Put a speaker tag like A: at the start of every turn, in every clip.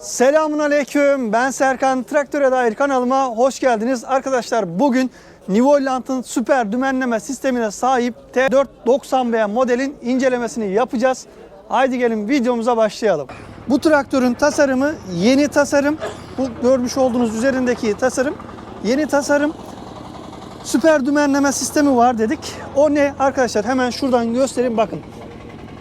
A: Selamun Aleyküm. Ben Serkan. Traktöre dair kanalıma hoş geldiniz. Arkadaşlar bugün Nivolant'ın süper dümenleme sistemine sahip T490B modelin incelemesini yapacağız. Haydi gelin videomuza başlayalım. Bu traktörün tasarımı yeni tasarım. Bu görmüş olduğunuz üzerindeki tasarım yeni tasarım. Süper dümenleme sistemi var dedik. O ne arkadaşlar? Hemen şuradan göstereyim bakın.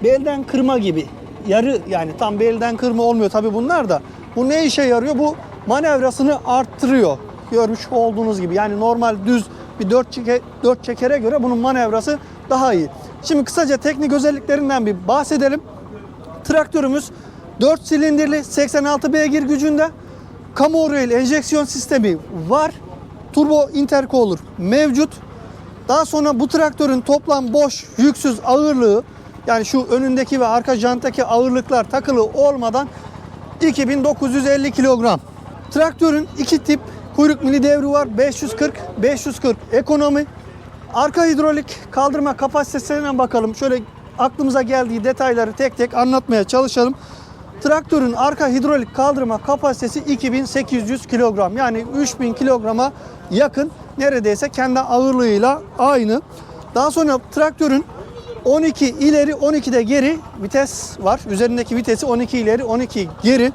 A: Belden kırma gibi. Yarı yani tam belden kırma olmuyor tabi bunlar da. Bu ne işe yarıyor? Bu manevrasını arttırıyor. Görmüş olduğunuz gibi. Yani normal düz bir 4, çeke, 4 çekere göre bunun manevrası daha iyi. Şimdi kısaca teknik özelliklerinden bir bahsedelim. Traktörümüz 4 silindirli 86 beygir gücünde. Camo Rail enjeksiyon sistemi var. Turbo intercooler mevcut. Daha sonra bu traktörün toplam boş, yüksüz ağırlığı yani şu önündeki ve arka janttaki ağırlıklar takılı olmadan 2950 kilogram. Traktörün iki tip kuyruk mili devri var. 540, 540 ekonomi. Arka hidrolik kaldırma kapasitesine bakalım. Şöyle aklımıza geldiği detayları tek tek anlatmaya çalışalım. Traktörün arka hidrolik kaldırma kapasitesi 2800 kilogram. Yani 3000 kilograma yakın. Neredeyse kendi ağırlığıyla aynı. Daha sonra traktörün 12 ileri 12 de geri vites var. Üzerindeki vitesi 12 ileri 12 geri.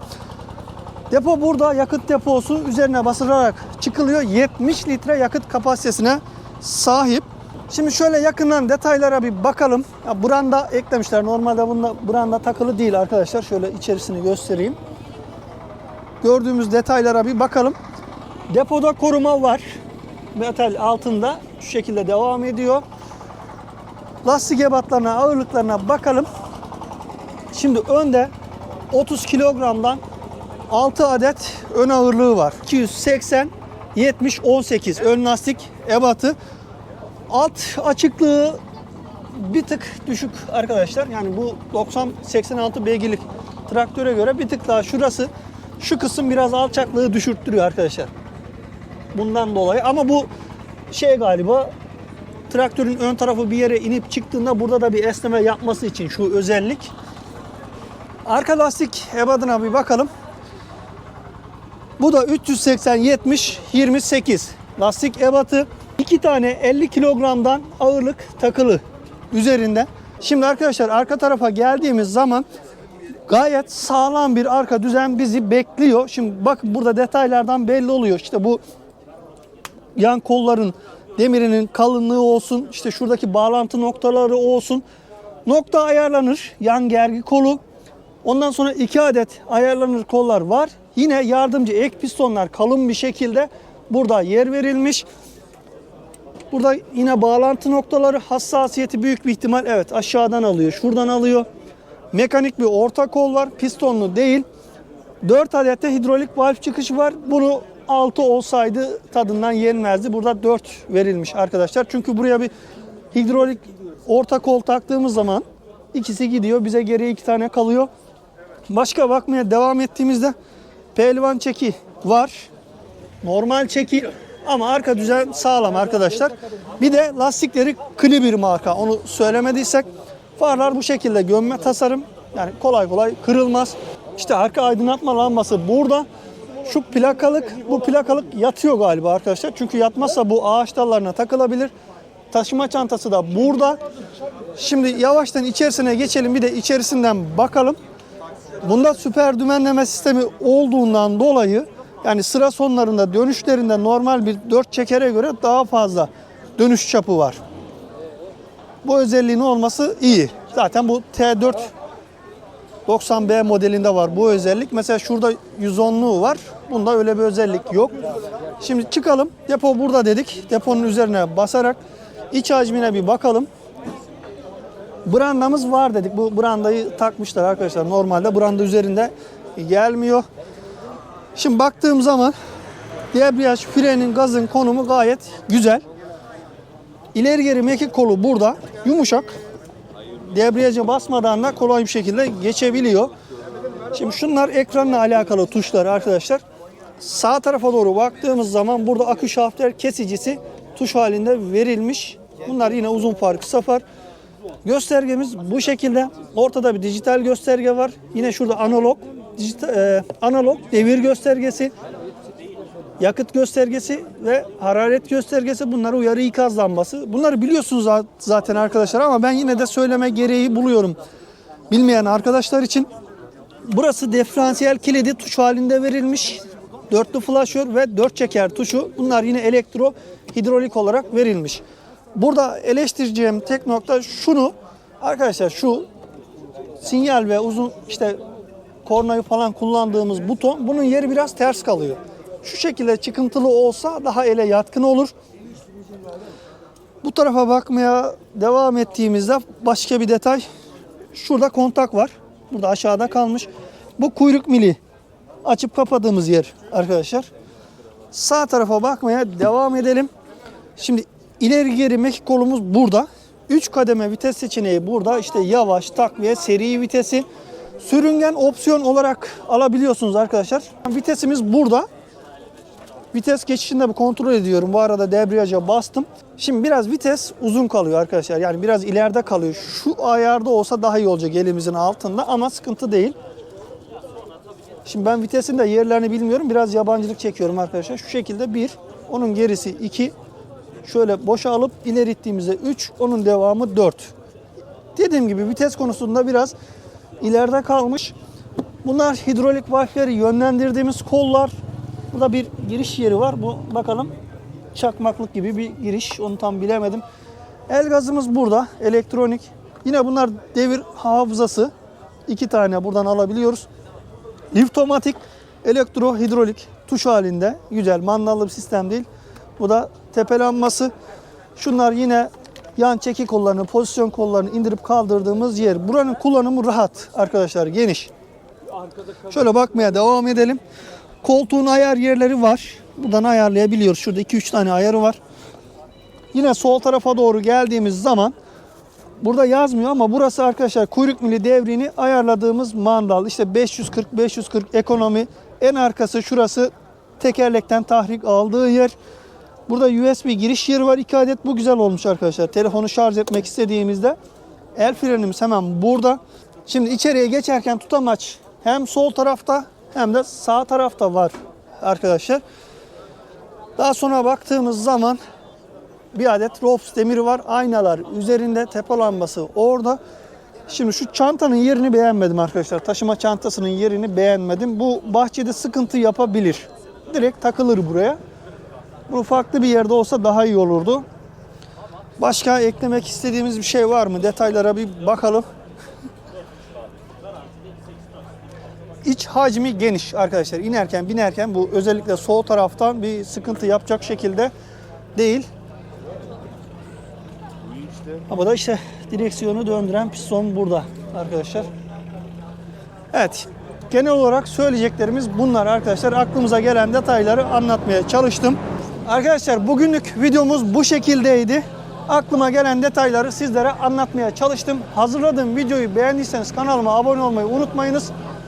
A: Depo burada yakıt deposu üzerine basılarak çıkılıyor. 70 litre yakıt kapasitesine sahip. Şimdi şöyle yakından detaylara bir bakalım. Ya branda eklemişler. Normalde bunda branda takılı değil arkadaşlar. Şöyle içerisini göstereyim. Gördüğümüz detaylara bir bakalım. Depoda koruma var. Metal altında şu şekilde devam ediyor. Lastik ebatlarına, ağırlıklarına bakalım. Şimdi önde 30 kilogramdan 6 adet ön ağırlığı var. 280 70 18 ön lastik ebatı. Alt açıklığı bir tık düşük arkadaşlar. Yani bu 90 86 beygirlik traktöre göre bir tık daha şurası şu kısım biraz alçaklığı düşürttürüyor arkadaşlar. Bundan dolayı ama bu şey galiba traktörün ön tarafı bir yere inip çıktığında burada da bir esneme yapması için şu özellik. Arka lastik ebadına bir bakalım. Bu da 380 70 28 lastik ebatı. İki tane 50 kilogramdan ağırlık takılı üzerinde. Şimdi arkadaşlar arka tarafa geldiğimiz zaman gayet sağlam bir arka düzen bizi bekliyor. Şimdi bak burada detaylardan belli oluyor. İşte bu yan kolların demirinin kalınlığı olsun, işte şuradaki bağlantı noktaları olsun. Nokta ayarlanır. Yan gergi kolu. Ondan sonra iki adet ayarlanır kollar var. Yine yardımcı ek pistonlar kalın bir şekilde burada yer verilmiş. Burada yine bağlantı noktaları hassasiyeti büyük bir ihtimal evet aşağıdan alıyor. Şuradan alıyor. Mekanik bir orta kol var. Pistonlu değil. 4 adet de hidrolik valf çıkışı var. Bunu 6 olsaydı tadından yenmezdi. Burada 4 verilmiş arkadaşlar. Çünkü buraya bir hidrolik orta kol taktığımız zaman ikisi gidiyor. Bize geriye iki tane kalıyor. Başka bakmaya devam ettiğimizde pehlivan çeki var. Normal çeki ama arka düzen sağlam arkadaşlar. Bir de lastikleri Clibir marka. Onu söylemediysek farlar bu şekilde gömme tasarım. Yani kolay kolay kırılmaz. İşte arka aydınlatma lambası burada. Şu plakalık, bu plakalık yatıyor galiba arkadaşlar. Çünkü yatmazsa bu ağaç dallarına takılabilir. Taşıma çantası da burada. Şimdi yavaştan içerisine geçelim. Bir de içerisinden bakalım. Bunda süper dümenleme sistemi olduğundan dolayı yani sıra sonlarında dönüşlerinde normal bir 4 çekere göre daha fazla dönüş çapı var. Bu özelliğin olması iyi. Zaten bu T4 90B modelinde var bu özellik. Mesela şurada 110'luğu var. Bunda öyle bir özellik yok. Şimdi çıkalım. Depo burada dedik. Deponun üzerine basarak iç hacmine bir bakalım. Brandamız var dedik. Bu brandayı takmışlar arkadaşlar. Normalde branda üzerinde gelmiyor. Şimdi baktığım zaman debriyaj, frenin, gazın konumu gayet güzel. İleri geri mekik kolu burada. Yumuşak. Debriyaja basmadan da kolay bir şekilde geçebiliyor. Şimdi şunlar ekranla alakalı tuşlar arkadaşlar. Sağ tarafa doğru baktığımız zaman burada akü şaftlar kesicisi tuş halinde verilmiş. Bunlar yine uzun far, kısa far. Göstergemiz bu şekilde. Ortada bir dijital gösterge var. Yine şurada analog. dijital, e, analog devir göstergesi, yakıt göstergesi ve hararet göstergesi bunlar uyarı ikaz lambası. Bunları biliyorsunuz za- zaten arkadaşlar ama ben yine de söyleme gereği buluyorum. Bilmeyen arkadaşlar için burası diferansiyel kilidi tuş halinde verilmiş. Dörtlü flaşör ve dört çeker tuşu. Bunlar yine elektro hidrolik olarak verilmiş. Burada eleştireceğim tek nokta şunu. Arkadaşlar şu sinyal ve uzun işte kornayı falan kullandığımız buton bunun yeri biraz ters kalıyor. Şu şekilde çıkıntılı olsa daha ele yatkın olur. Bu tarafa bakmaya devam ettiğimizde başka bir detay. Şurada kontak var. Burada aşağıda kalmış. Bu kuyruk mili. Açıp kapadığımız yer arkadaşlar. Sağ tarafa bakmaya devam edelim. Şimdi ileri geri mekik kolumuz burada. 3 kademe vites seçeneği burada. İşte yavaş, takviye, seri vitesi. Sürüngen opsiyon olarak alabiliyorsunuz arkadaşlar. Vitesimiz burada. Vites geçişinde bir kontrol ediyorum. Bu arada debriyaja bastım. Şimdi biraz vites uzun kalıyor arkadaşlar. Yani biraz ileride kalıyor. Şu ayarda olsa daha iyi olacak elimizin altında ama sıkıntı değil. Şimdi ben vitesin de yerlerini bilmiyorum. Biraz yabancılık çekiyorum arkadaşlar. Şu şekilde bir, onun gerisi iki. Şöyle boşa alıp ileri ittiğimizde 3, onun devamı 4. Dediğim gibi vites konusunda biraz ileride kalmış. Bunlar hidrolik valfleri yönlendirdiğimiz kollar. Burada bir giriş yeri var. Bu bakalım çakmaklık gibi bir giriş. Onu tam bilemedim. El gazımız burada. Elektronik. Yine bunlar devir hafızası. iki tane buradan alabiliyoruz. Liftomatik, elektro, hidrolik tuş halinde. Güzel, mandallı bir sistem değil. Bu da tepelanması. Şunlar yine yan çeki kollarını, pozisyon kollarını indirip kaldırdığımız yer. Buranın kullanımı rahat arkadaşlar, geniş. Şöyle bakmaya devam edelim. Koltuğun ayar yerleri var. Buradan ayarlayabiliyoruz. Şurada 2-3 tane ayarı var. Yine sol tarafa doğru geldiğimiz zaman Burada yazmıyor ama burası arkadaşlar kuyruk mili devrini ayarladığımız mandal. İşte 540 540 ekonomi. En arkası şurası tekerlekten tahrik aldığı yer. Burada USB giriş yeri var. 2 adet bu güzel olmuş arkadaşlar. Telefonu şarj etmek istediğimizde el frenimiz hemen burada. Şimdi içeriye geçerken tutamaç hem sol tarafta hem de sağ tarafta var arkadaşlar. Daha sonra baktığımız zaman bir adet Rops demiri var. Aynalar üzerinde tepe lambası orada. Şimdi şu çantanın yerini beğenmedim arkadaşlar. Taşıma çantasının yerini beğenmedim. Bu bahçede sıkıntı yapabilir. Direkt takılır buraya. Bu farklı bir yerde olsa daha iyi olurdu. Başka eklemek istediğimiz bir şey var mı? Detaylara bir bakalım. İç hacmi geniş arkadaşlar. İnerken binerken bu özellikle sol taraftan bir sıkıntı yapacak şekilde değil. Bu da işte direksiyonu döndüren piston burada arkadaşlar. Evet. Genel olarak söyleyeceklerimiz bunlar arkadaşlar. Aklımıza gelen detayları anlatmaya çalıştım. Arkadaşlar bugünlük videomuz bu şekildeydi. Aklıma gelen detayları sizlere anlatmaya çalıştım. Hazırladığım videoyu beğendiyseniz kanalıma abone olmayı unutmayınız.